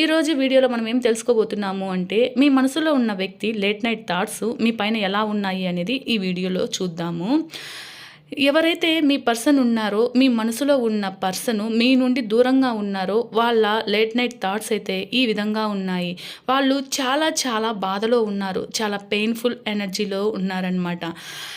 ఈరోజు వీడియోలో మనం ఏం తెలుసుకోబోతున్నాము అంటే మీ మనసులో ఉన్న వ్యక్తి లేట్ నైట్ థాట్స్ మీ పైన ఎలా ఉన్నాయి అనేది ఈ వీడియోలో చూద్దాము. ఎవరైతే మీ పర్సన్ ఉన్నారో మీ మనసులో ఉన్న పర్సన్ మీ నుండి దూరంగా ఉన్నారో వాళ్ళ లేట్ నైట్ థాట్స్ అయితే ఈ విధంగా ఉన్నాయి. వాళ్ళు చాలా చాలా బాధలో ఉన్నారు. చాలా పెయిన్ఫుల్ ఎనర్జీలో ఉన్నారనమాట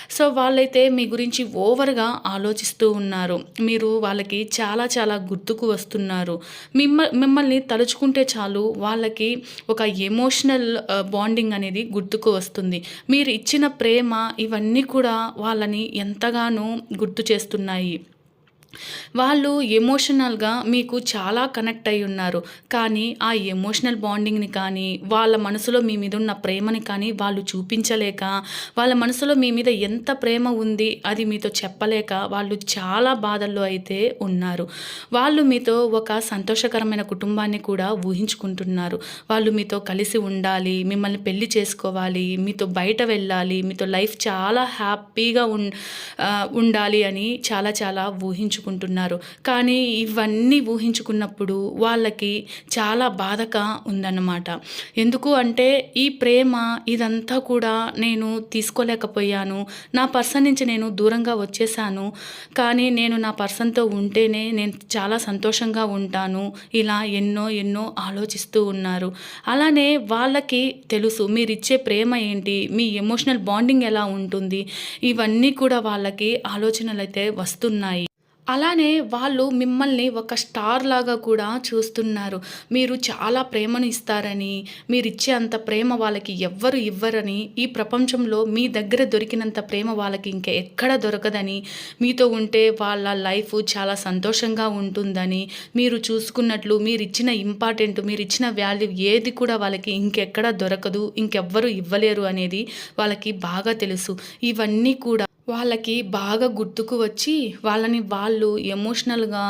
సో వాళ్ళైతే మీ గురించి ఓవర్గా ఆలోచిస్తూ ఉన్నారు. మీరు వాళ్ళకి చాలా చాలా గుర్తుకు వస్తున్నారు. మిమ్మ మిమ్మల్ని తలుచుకుంటే చాలు వాళ్ళకి ఒక ఎమోషనల్ బాండింగ్ అనేది గుర్తుకు వస్తుంది. మీరు ఇచ్చిన ప్రేమ ఇవన్నీ కూడా వాళ్ళని ఎంతగానో గుర్తు చేస్తున్నాయి. వాళ్ళు ఎమోషనల్గా మీకు చాలా కనెక్ట్ అయి ఉన్నారు. కానీ ఆ ఎమోషనల్ బాండింగ్ని కానీ వాళ్ళ మనసులో మీ మీద ఉన్న ప్రేమని కానీ వాళ్ళు చూపించలేక వాళ్ళ మనసులో మీ మీద ఎంత ప్రేమ ఉంది అది మీతో చెప్పలేక వాళ్ళు చాలా బాధల్లో అయితే ఉన్నారు. వాళ్ళు మీతో ఒక సంతోషకరమైన కుటుంబాన్ని కూడా ఊహించుకుంటున్నారు. వాళ్ళు మీతో కలిసి ఉండాలి మిమ్మల్ని పెళ్ళి చేసుకోవాలి మీతో బయట వెళ్ళాలి మీతో లైఫ్ చాలా హ్యాపీగా ఉండాలి అని చాలా చాలా ఊహించు ఊహించుకుంటున్నారు. కానీ ఇవన్నీ ఊహించుకున్నప్పుడు వాళ్ళకి చాలా బాధగా ఉందన్నమాట. ఎందుకు అంటే ఈ ప్రేమ ఇదంతా కూడా నేను తీసుకోలేకపోయాను. నా పర్సన్ నుంచి నేను దూరంగా వచ్చేసాను. కానీ నేను నా పర్సన్తో ఉంటేనే నేను చాలా సంతోషంగా ఉంటాను. ఇలా ఎన్నో ఎన్నో ఆలోచిస్తూ ఉన్నారు. అలానే వాళ్ళకి తెలుసు మీరు ఇచ్చే ప్రేమ ఏంటి? మీ ఎమోషనల్ బాండింగ్ ఎలా ఉంటుంది? ఇవన్నీ కూడా వాళ్ళకి ఆలోచనలు అయితే వస్తున్నాయి. అలానే వాళ్ళు మిమ్మల్ని ఒక స్టార్ లాగా కూడా చూస్తున్నారు. మీరు చాలా ప్రేమను ఇస్తారని మీరు ఇచ్చే అంత ప్రేమ వాళ్ళకి ఎవ్వరు ఇవ్వరని ఈ ప్రపంచంలో మీ దగ్గర దొరికినంత ప్రేమ వాళ్ళకి ఇంకా ఎక్కడ దొరకదని మీతో ఉంటే వాళ్ళ లైఫ్ చాలా సంతోషంగా ఉంటుందని మీరు చూసుకున్నట్లు మీరు ఇచ్చిన ఇంపార్టెంట్ మీరు ఇచ్చిన వాల్యూ ఏది కూడా వాళ్ళకి ఇంకెక్కడ దొరకదు ఇంకెవ్వరు ఇవ్వలేరు అనేది వాళ్ళకి బాగా తెలుసు. ఇవన్నీ కూడా వాళ్ళకి బాగా గుర్తుకు వచ్చి వాళ్ళని వాళ్ళు ఎమోషనల్గా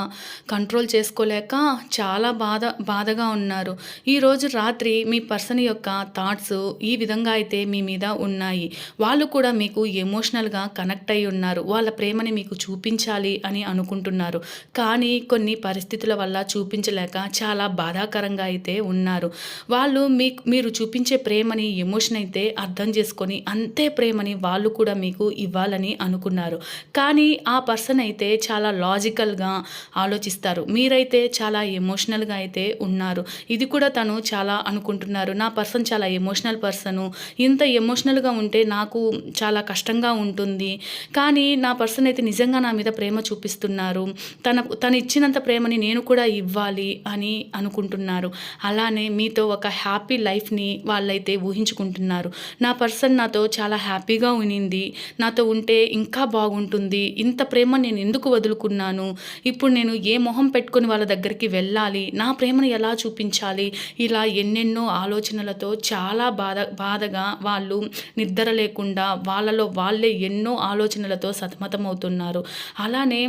కంట్రోల్ చేసుకోలేక చాలా బాధ బాధగా ఉన్నారు. ఈరోజు రాత్రి మీ పర్సన్ యొక్క థాట్స్ ఈ విధంగా అయితే మీ మీద ఉన్నాయి. వాళ్ళు కూడా మీకు ఎమోషనల్గా కనెక్ట్ అయి ఉన్నారు. వాళ్ళ ప్రేమని మీకు చూపించాలి అని అనుకుంటున్నారు. కానీ కొన్ని పరిస్థితుల వల్ల చూపించలేక చాలా బాధాకరంగా అయితే ఉన్నారు. వాళ్ళు మీ మీరు చూపించే ప్రేమని ఎమోషన్ అయితే అర్థం చేసుకొని అంతే ప్రేమని వాళ్ళు కూడా మీకు ఇవ్వాలని అనుకున్నారు. కానీ ఆ పర్సన్ అయితే చాలా లాజికల్గా ఆలోచిస్తారు. మీరైతే చాలా ఎమోషనల్గా అయితే ఉన్నారు. ఇది కూడా తను చాలా అనుకుంటున్నారు. నా పర్సన్ చాలా ఎమోషనల్ పర్సను. ఇంత ఎమోషనల్గా ఉంటే నాకు చాలా కష్టంగా ఉంటుంది. కానీ నా పర్సన్ అయితే నిజంగా నా మీద ప్రేమ చూపిస్తున్నారు. తన తను ఇచ్చినంత ప్రేమని నేను కూడా ఇవ్వాలి అని అనుకుంటున్నారు. అలానే మీతో ఒక హ్యాపీ లైఫ్ని వాళ్ళైతే ఊహించుకుంటున్నారు. నా పర్సన్ నాతో చాలా హ్యాపీగా ఉనింది. నాతో ఉంటే ఇంకా బాగుంటుంది. ఇంత ప్రేమ నేను ఎందుకు వదులుకున్నాను? ఇప్పుడు నేను ఏ మొహం పెట్టుకుని వాళ్ళ దగ్గరికి వెళ్ళాలి? నా ప్రేమను ఎలా చూపించాలి? ఇలా ఎన్నెన్నో ఆలోచనలతో చాలా బాధ బాధగా వాళ్ళు నిద్ర లేకుండా వాళ్ళలో వాళ్ళే ఎన్నో ఆలోచనలతో సతమతమవుతున్నారు. అలానే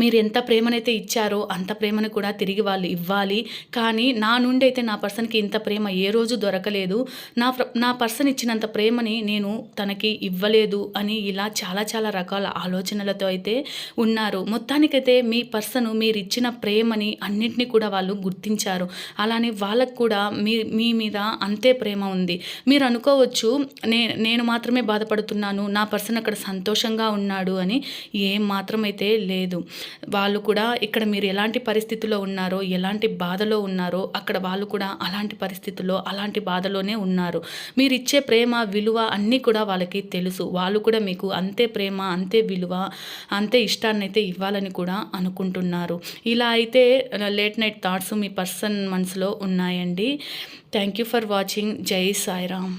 మీరు ఎంత ప్రేమనైతే ఇచ్చారో అంత ప్రేమను కూడా తిరిగి వాళ్ళు ఇవ్వాలి. కానీ నా నుండి అయితే నా పర్సన్కి ఇంత ప్రేమ ఏ రోజు దొరకలేదు. నా నా పర్సన్ ఇచ్చినంత ప్రేమని నేను తనకి ఇవ్వలేదు అని ఇలా చాలా చాలా రకాల ఆలోచనలతో అయితే ఉన్నారు. మొత్తానికైతే మీ పర్సన్ మీరు ఇచ్చిన ప్రేమని అన్నింటినీ కూడా వాళ్ళు గుర్తించారు. అలానే వాళ్ళకు కూడా మీ మీ మీద అంతే ప్రేమ ఉంది. మీరు అనుకోవచ్చు నే నేను మాత్రమే బాధపడుతున్నాను నా పర్సన్ అక్కడ సంతోషంగా ఉన్నాడు అని ఏం మాత్రమైతే లేదు. వాళ్ళు కూడా ఇక్కడ మీరు ఎలాంటి పరిస్థితిలో ఉన్నారో ఎలాంటి బాధలో ఉన్నారో అక్కడ వాళ్ళు కూడా అలాంటి పరిస్థితుల్లో అలాంటి బాధలోనే ఉన్నారు. మీరు ఇచ్చే ప్రేమ విలువ అన్నీ కూడా వాళ్ళకి తెలుసు. వాళ్ళు కూడా మీకు అంతే ప్రేమ అంతే విలువ అంతే ఇష్టాన్ని అయితే ఇవ్వాలని కూడా అనుకుంటున్నారు. ఇలా అయితే లేట్ నైట్ థాట్స్ మీ పర్సన్ మనసులో ఉన్నాయండి. Thank you for watching. Jai Sairam.